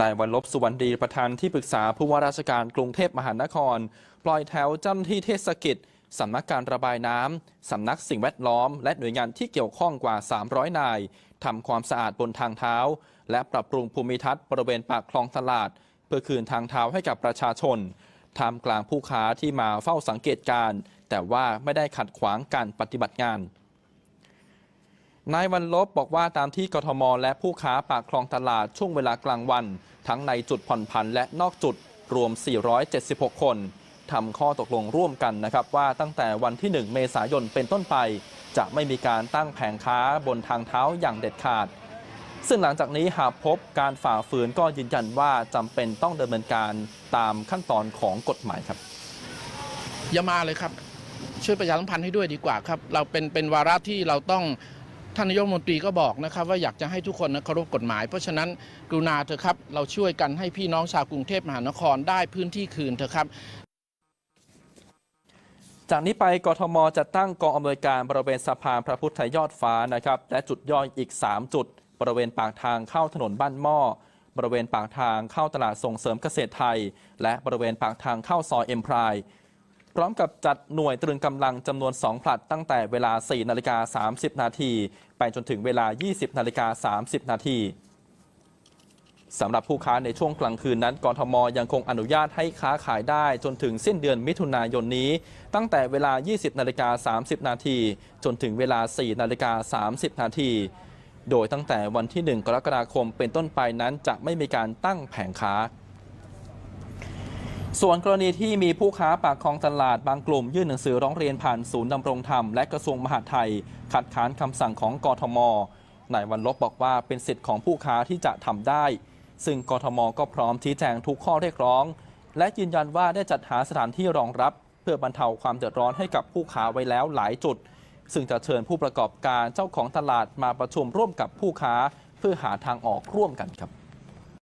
นายวันลบสุวรรณดีประธานที่ปรึกษาผู้ว่าราชการกรุงเทพมหานคร ปล่อยแถวเจ้าหน้าที่เทศกิจสำนักการระบายน้ำ สำนักสิ่งแวดล้อม และหน่วยงานที่เกี่ยวข้องกว่า 300 นายทำความสะอาดบนทางเท้า และปรับปรุงภูมิทัศน์บริเวณปากคลองตลาด เพื่อคืนทางเท้าให้กับประชาชนท่ามกลางผู้ค้าที่มาเฝ้าสังเกตการณ์แต่ว่าไม่ได้ขัดขวางการปฏิบัติงาน นายวันลบบอกว่าตามที่กทม และผู้ค้าปากคลองตลาดช่วงเวลากลางวัน ทั้งในจุดผ่อนผันและนอกจุดรวม 476 คนทำข้อตกลงร่วมกันนะครับว่าตั้งแต่วันที่ 1 เมษายนเป็นต้นไป จะไม่มีการตั้งแผงค้าบนทางเท้าอย่างเด็ดขาด ซึ่งหลังจากนี้หากพบการฝ่าฝืนก็ยืนยันว่าจำเป็นต้องดำเนินการตามขั้นตอนของกฎหมายครับ อย่ามาเลยครับช่วยประชาสัมพันธ์ให้ด้วยดีกว่าครับ เราเป็นเป็นวาระที่เราต้อง ท่านนายกมนตรีก็บอกนะครับว่าอยากจะให้ทุกคนนะเคารพกฎหมาย เพราะฉะนั้นกรุณาเถอะครับเราช่วยกันให้พี่น้องชาวกรุงเทพมหานครได้พื้นที่คืนเถอะครับจากนี้ไปกทมจะตั้งกองอำนวยการบริเวณสะพานพระพุทธยอดฟ้านะครับและจุดย่อยอีก 3 จุด บริเวณปากทางเข้าถนนบ้านหม้อ บริเวณปากทางเข้าตลาดส่งเสริมเกษตรไทย และบริเวณปากทางเข้าซอยเอ็มพราย พร้อมกับจัดหน่วยตรึงกำลังจำนวน 2 ผลัดตั้งแต่เวลา 4 นาฬิกา 30 นาที ไปจนถึงเวลา 20 นาฬิกา 30 นาทีสำหรับผู้ค้าในช่วงกลางคืนนั้นกรทมยังคงอนุญาตให้ค้าขายได้จนถึงสิ้นเดือนมิถุนายนนี้ ตั้งแต่เวลา 20 นาฬิกา 30 นาทีจนถึงเวลา 4 นาฬิกา 30 นาทีโดยตั้งแต่วันที่ 1 กรกฎาคมเป็นต้นไปนั้นจะไม่มีการตั้งแผงค้า ส่วนกรณีที่มีผู้ค้าปากคลองตลาดบางกลุ่ม ยื่นหนังสือร้องเรียนผ่านศูนย์ดำรงธรรมและกระทรวงมหาดไทย ขัดขานคำสั่งของกทมนายวันลบบอกว่าเป็นสิทธิ์ของผู้ค้าที่จะทำได้ ซึ่งกทมก็พร้อมชี้แจงทุกข้อเรียกร้อง และยืนยันว่าได้จัดหาสถานที่รองรับ เพื่อบรรเทาความเดือดร้อนให้กับผู้ค้าไว้แล้วหลายจุด ซึ่งจะเชิญผู้ประกอบการเจ้าของตลาดมาประชุมร่วมกับผู้ค้า เพื่อหาทางออกร่วมกันครับ